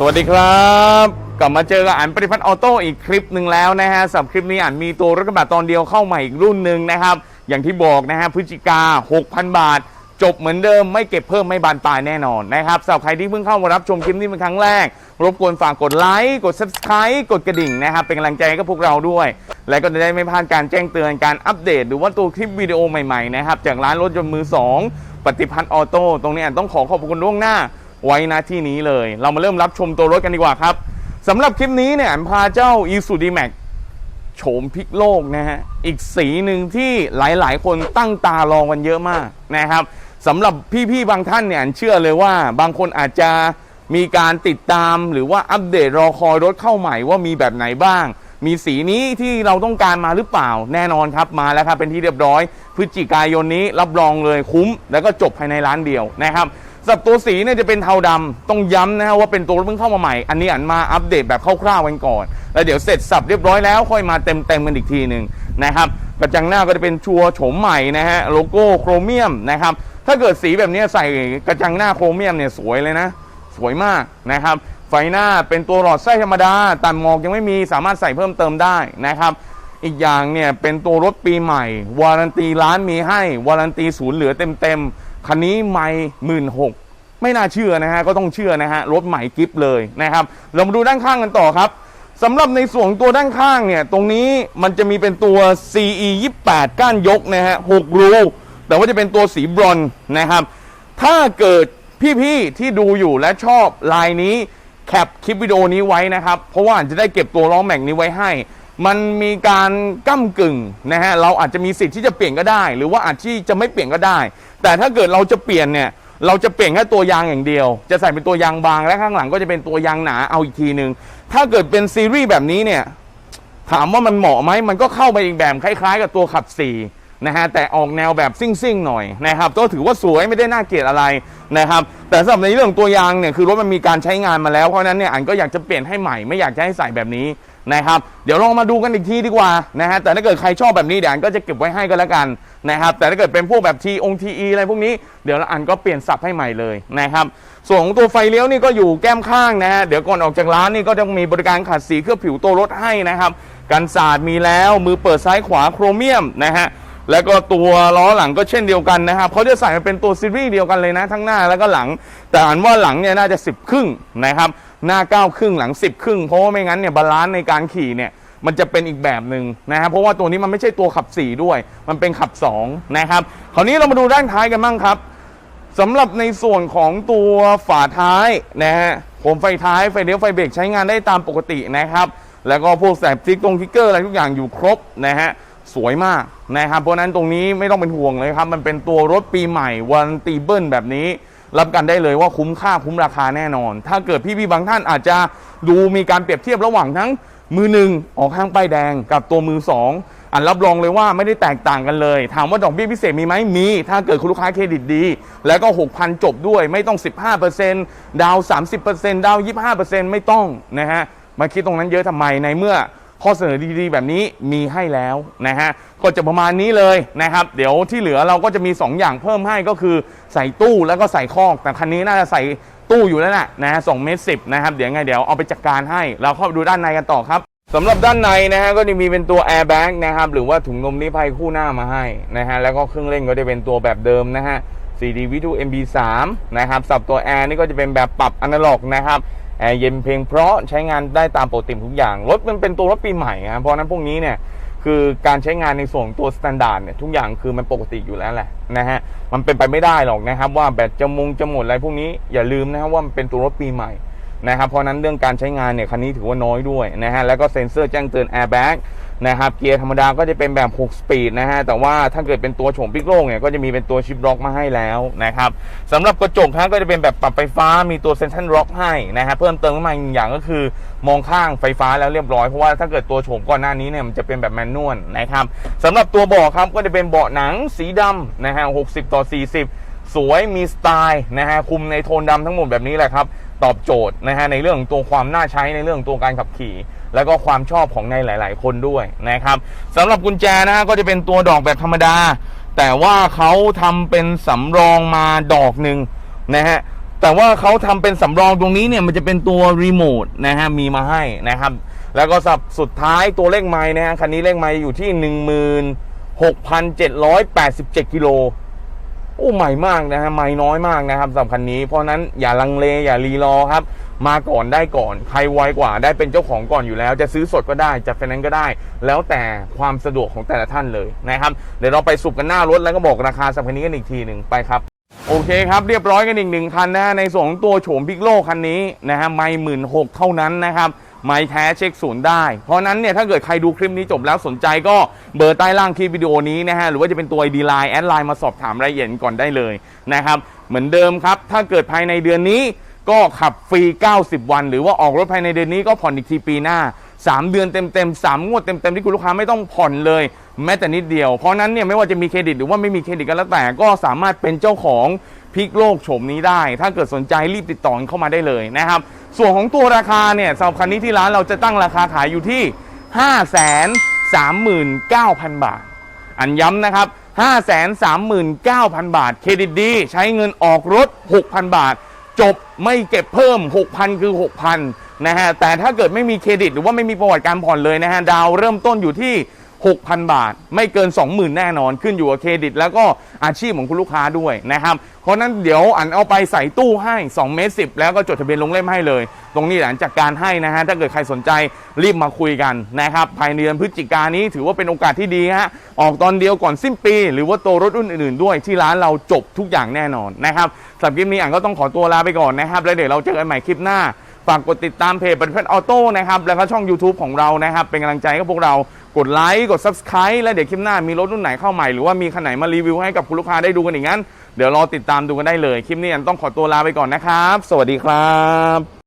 สวัสดีครับ กลับมาเจอกับอันปฏิพัฒน์ออโต้อีกคลิปหนึ่งแล้วนะฮะสำหรับคลิปนี้อันมีตัวรถกระบะตอนเดียวเข้าใหม่อีกรุ่นหนึ่งนะครับ อย่างที่บอกนะฮะพฤศจิกา 6,000 บาท จบเหมือนเดิมไม่เก็บเพิ่มไม่บานปลายแน่นอนนะครับสำหรับใครที่เพิ่งเข้ามารับชมคลิปนี้เป็นครั้งแรก รบกวนฝากกดไลค์กด subscribe กดกระดิ่งนะครับเป็นกำลังใจให้กับพวกเราด้วย และก็จะได้ไม่พลาดการแจ้งเตือนการอัปเดต หรือว่าตัวคลิปวิดีโอใหม่ๆนะครับจากร้านรถยนต์มือสองปฏิพัฒน์ออโต้ตรงนี้อันต้องขอขอบคุณล่วงหน้า ไว้ณที่นี้เลย เรามาเริ่มรับชมตัวรถกันดีกว่าครับสำหรับคลิปนี้เนี่ยพาเจ้า i s u d m a x โฉมพลิกโลกนะฮะ อีกสีหนึ่งที่หลายๆ คนตั้งตารองกันเยอะมากนะครับสำหรับพี่ๆบางท่านเนี่ยเชื่อเลยว่าบางคนอาจจะมีการติดตามหรือว่าอัปเดตรอคอยรถเข้าใหม่ว่ามีแบบไหนบ้าง มีสีนี้ที่เราต้องการมาหรือเปล่าแน่นอนครับมาแล้วครับเป็นที่เรียบร้อย พฤศจิกายนนี้รับรองเลยคุ้ม แล้วก็จบภายในร้านเดียวนะครับ สับตัวสีเนี่ยจะเป็นเทาดำต้องย้ำนะฮะว่าเป็นตัวรถเพิ่งเข้ามาใหม่ อันนี้อันมาอัปเดตแบบคร่าวๆกันก่อน แล้วเดี๋ยวเสร็จสับเรียบร้อยแล้วค่อยมาเต็มๆกันอีกทีหนึ่งนะครับกระจังหน้าก็จะเป็นชัวโฉมใหม่นะฮะโลโก้โครเมียมนะครับถ้าเกิดสีแบบนี้ใส่กระจังหน้าโครเมียมเนี่ยสวยเลยนะ สวยมากนะครับไฟหน้าเป็นตัวหลอดไส้ธรรมดาตัดหมอกยังไม่มีสามารถใส่เพิ่มเติมได้นะครับอีกอย่างเนี่ยเป็นตัวรถปีใหม่ วารันตีร้านมีให้ วารันตีศูนย์เหลือเต็มๆ คันนี้ไม่หมื่นหกไม่น่าเชื่อนะฮะก็ต้องเชื่อนะฮะรถใหม่กิฟเลยนะครับ เรามาดูด้านข้างกันต่อครับสำหรับในส่วนตัวด้านข้างเนี่ย ตรงนี้มันจะมีเป็นตัว CE 28 ก้านยกนะฮะ6รูแต่ว่าจะเป็นตัวสีบรอนนะครับ ถ้าเกิดพี่ๆที่ดูอยู่และชอบลายนี้แคปคลิปวิดีโอนี้ไว้นะครับ เพราะว่าจะได้เก็บตัวล้อแม็กนี้ไว้ให้ มันมีการก้ากึ่งนะฮะเราอาจจะมีสิทธิ์ที่จะเปลี่ยนก็ได้ หรือว่าอาจที่จะไม่เปลี่ยนก็ได้ แต่ถ้าเกิดเราจะเปลี่ยนเนี่ยเราจะเปลี่ยนแค่ตัวยางอย่างเดียว จะใส่เป็นตัวยางบางและข้างหลังก็จะเป็นตัวยางหนาเอาอีกทีหนึ่งถ้าเกิดเป็นซีรีส์แบบนี้เนี่ยถามว่ามันเหมาะไหมมันก็เข้าไปอีกแบบคล้าย ๆ กับตัวขับสี่นะฮะแต่ออกแนวแบบซิ่งๆหน่อยนะครับก็ถือว่าสวยไม่ได้น่าเกลียดอะไรนะครับแต่สำหรับในเรื่องตัวยางเนี่ยคือรถมันมีการใช้งานมาแล้วเพราะฉะนั้นเนี่ยอันก็อยากจะเปลี่ยนให้ใหม่ไม่อยากจะให้ใส่แบบนี้ นะครับ เดี๋ยวลองมาดูกันอีกทีดีกว่านะฮะแต่ถ้าเกิดใครชอบแบบนี้เดี๋ยวอันก็จะเก็บไว้ให้ก็แล้วกันนะครับ แต่ถ้าเกิดเป็นพวกแบบทีองทีอะไรพวกนี้เดี๋ยวอันก็เปลี่ยนสับให้ใหม่เลยนะครับ ส่วนของตัวไฟเลี้ยวนี่ก็อยู่แก้มข้างนะฮะเดี๋ยวก่อนออกจากร้านนี่ก็จะมีบริการขัดสีเคลือบผิวตัวรถให้นะครับ กันสาดมีแล้วมือเปิดซ้ายขวาโครเมียมนะฮะแล้วก็ตัวล้อหลังก็เช่นเดียวกันนะครับเขาจะใส่มาเป็นตัวซีรีส์เดียวกันเลยนะทั้งหน้าแล้วก็หลัง แต่อันว่าหลังเนี่ยน่าจะ 10 ครึ่งนะครับ หน้า9ครึ่งหลัง 10ครึ่งเพราะว่าไม่งั้นเนี่ยบาลานซ์ในการขี่เนี่ยมันจะเป็นอีกแบบหนึ่งนะครับเพราะว่าตัวนี้มันไม่ใช่ตัวขับ 4 ด้วย มันเป็นขับ 2 นะครับคราวนี้เรามาดูด้านท้ายกันบ้างครับสำหรับในส่วนของตัวฝาท้ายนะฮะผมไฟท้ายไฟเลี้ยวไฟเบรกใช้งานได้ตามปกตินะครับ แล้วก็พวกแสบติ๊กตรงทิกเกอร์อะไรทุกอย่างอยู่ครบนะฮะสวยมากนะครับเพราะฉะนั้นตรงนี้ไม่ต้องเป็นห่วงเลยครับ มันเป็นตัวรถปีใหม่วันตีเบิลแบบนี้ รับกันได้เลยว่าคุ้มค่าคุ้มราคาแน่นอน ถ้าเกิดพี่ๆบางท่านอาจจะดูมีการเปรียบเทียบระหว่างทั้งมือหนึ่งออกข้างป้ายแดงกับตัวมือสองอันรับรองเลยว่าไม่ได้แตกต่างกันเลย ถามว่าดอกเบี้ยพิเศษมีไหมมี ถ้าเกิดคุณลูกค้าเครดิตดี แล้วก็ 6,000 จบด้วยไม่ต้อง 15%ดาว 30%ดาว 25%ไม่ต้องนะฮะมาคิดตรงนั้นเยอะทำไมในเมื่อ ข้อเสนอดีๆแบบนี้มีให้แล้วนะฮะก็จะประมาณนี้เลยนะครับ เดี๋ยวที่เหลือเราก็จะมี 2 อย่างเพิ่มให้ก็คือใส่ตู้แล้วก็ใส่คอก แต่คันนี้น่าจะใส่ตู้อยู่แล้วแหละนะสองเมตรสิบนะครับ เดี๋ยวไงเดี๋ยวเอาไปจัดการให้ เราเข้าไปดูด้านในกันต่อครับสำหรับด้านในนะฮะก็จะมีเป็นตัวแอร์แบ็กนะครับหรือว่าถุงลมนิรภัยคู่หน้ามาให้นะฮะแล้วก็เครื่องเล่นก็จะเป็นตัวแบบเดิมนะฮะ CD V2 MB3 นะครับสับตัวแอร์นี่ก็จะเป็นแบบปรับอนาล็อกนะครับ แอร์เย็นเพลงเพราะใช้งานได้ตามปกติทุกอย่าง รถมันเป็นตัวรถปีใหม่ครับเพราะนั้นพวกนี้เนี่ยคือการใช้งานในส่วนตัวสแตนดาร์ดเนี่ยทุกอย่างคือมันปกติอยู่แล้วแหละนะฮะมันเป็นไปไม่ได้หรอกนะครับว่าแบตจะมุงจะหมดอะไรพวกนี้อย่าลืมนะครับว่ามันเป็นตัวรถปีใหม่นะครับเพราะฉะนั้นเรื่องการใช้งานเนี่ยคันนี้ถือว่าน้อยด้วยนะฮะแล้วก็เซ็นเซอร์แจ้งเตือนแอร์แบ็ก นะครับเกียร์ธรรมดาก็จะเป็นแบบ 6 สปีดนะฮะแต่ว่าถ้าเกิดเป็นตัวโฉมพิกโลกเนี่ยก็จะมีเป็นตัวชิปล็อกมาให้แล้วนะครับสำหรับกระจกฮะก็จะเป็นแบบปรับไฟฟ้ามีตัวเซนทรัลล็อกให้นะฮะเพิ่มเติมขึ้นมาอีกอย่างก็คือ มองข้างไฟฟ้าแล้วเรียบร้อยเพราะว่าถ้าเกิดตัวโฉมก่อนหน้านี้เนี่ยมันจะเป็นแบบแมนนวลนะครับสำหรับตัวเบาะครับก็จะเป็นเบาะหนังสีดำนะฮะ60 ต่อ 40 สวยมีสไตล์นะฮะคุมในโทนดำทั้งหมดแบบนี้แหละครับ ตอบโจทย์นะฮะในเรื่องตัวความน่าใช้ในเรื่องตัวการขับขี่ แล้วก็ความชอบของในหลาย ๆ คนด้วยนะครับสำหรับกุญแจนะฮะก็จะเป็นตัวดอกแบบธรรมดา แต่ว่าเขาทำเป็นสำรองมาดอกหนึ่งนะฮะแต่ว่าเขาทำเป็นสำรองตรงนี้เนี่ยมันจะเป็นตัวรีโมทนะฮะมีมาให้นะครับแล้วก็สับสุดท้ายตัวเลขไม้นะฮะคันนี้เลขไม้อยู่ที่ 16,787กิโล โอ้ใหม่มากนะฮะไม่น้อยมากนะครับสำหรับคันนี้เพราะนั้นอย่าลังเลอย่ารีรอครับ มาก่อนได้ก่อน ใครไวกว่าได้เป็นเจ้าของก่อนอยู่แล้ว จะซื้อสดก็ได้จะไฟแนนซ์ก็ได้ แล้วแต่ความสะดวกของแต่ละท่านเลยนะครับเดี๋ยวเราไปสุบกันหน้ารถแล้วก็บอกราคาสำหรับคันนี้กันอีกทีหนึ่งไปครับโอเคครับเรียบร้อยกันอีกหนึ่งคันนะฮะในส่วนของตัวโฉมพิกโลคันนี้นะฮะไม่หมื่นหกเท่านั้นนะครับ ไม่แท้เช็คศูนย์ได้ เพราะนั้นเนี่ยถ้าเกิดใครดูคลิปนี้จบแล้วสนใจก็เบอร์ใต้ล่างคลิปวิดีโอนี้นะฮะหรือว่าจะเป็นตัว ID Line แอดไลน์มาสอบถามรายละเอียดก่อนได้เลยนะครับเหมือนเดิมครับ ถ้าเกิดภายในเดือนนี้ก็ขับฟรี 90 วัน หรือว่าออกรถภายในเดือนนี้ก็ผ่อนอีกทีปีหน้า 3 เดือนเต็มๆ 3 งวดเต็มๆ ที่คุณลูกค้าไม่ต้องผ่อนเลย แม้แต่นิดเดียว เพราะนั้นเนี่ยไม่ว่าจะมีเครดิตหรือว่าไม่มีเครดิตก็แล้วแต่ก็สามารถเป็นเจ้าของ พลิกโลกโฉมนี้ได้ ถ้าเกิดสนใจรีบติดต่อเข้ามาได้เลยนะครับ ส่วนของตัวราคาเนี่ยสำหรับคันนี้ที่ร้านเราจะตั้งราคาขายอยู่ที่ 539,000 บาท อันย้ำนะครับ 539,000 บาท เครดิตดี ใช้เงินออกรถ 6,000 บาท จบไม่เก็บเพิ่ม 6,000 คือ 6,000นะฮะแต่ถ้าเกิดไม่มีเครดิตหรือว่าไม่มีประวัติการผ่อนเลยนะฮะดาวเริ่มต้นอยู่ที่ 6,000 บาท ไม่เกิน 20,000 แน่นอนขึ้นอยู่กับเครดิต แล้วก็อาชีพของคุณลูกค้าด้วยนะครับ เพราะนั้นเดี๋ยวอันเอาไปใส่ตู้ให้2เมตร10แล้วก็จดทะเบียนลงเล่มให้เลย ตรงนี้หลังจากการให้นะฮะถ้าเกิดใครสนใจรีบมาคุยกันนะครับภายในเดือนพฤศจิกายนนี้ถือว่าเป็นโอกาสที่ดีฮะออกตอนเดียวก่อนสิ้นปี หรือว่าตัวรถรุ่นอื่นๆด้วยที่ร้านเราจบทุกอย่างแน่นอนนะครับสำหรับคลิปนี้อันก็ต้องขอตัวลาไปก่อนนะครับแล้วเดี๋ยวเราเจอกันใหม่คลิปหน้าฝากกดติดตามเพจเป็นเพื่ออโต้นะครับ แล้วก็ช่อง YouTube ของเรานะครับ เป็นกำลังใจให้กับพวกเรา กดไลค์กด Subscribe แล้วเดี๋ยวคลิปหน้ามีรถรุ่นไหนเข้าใหม่หรือว่ามีคันไหนมารีวิวให้กับคุณลูกค้าได้ดูกันอีกงั้น เดี๋ยวรอติดตามดูกันได้เลย คลิปนี้อันต้องขอตัวลาไปก่อนนะครับ สวัสดีครับ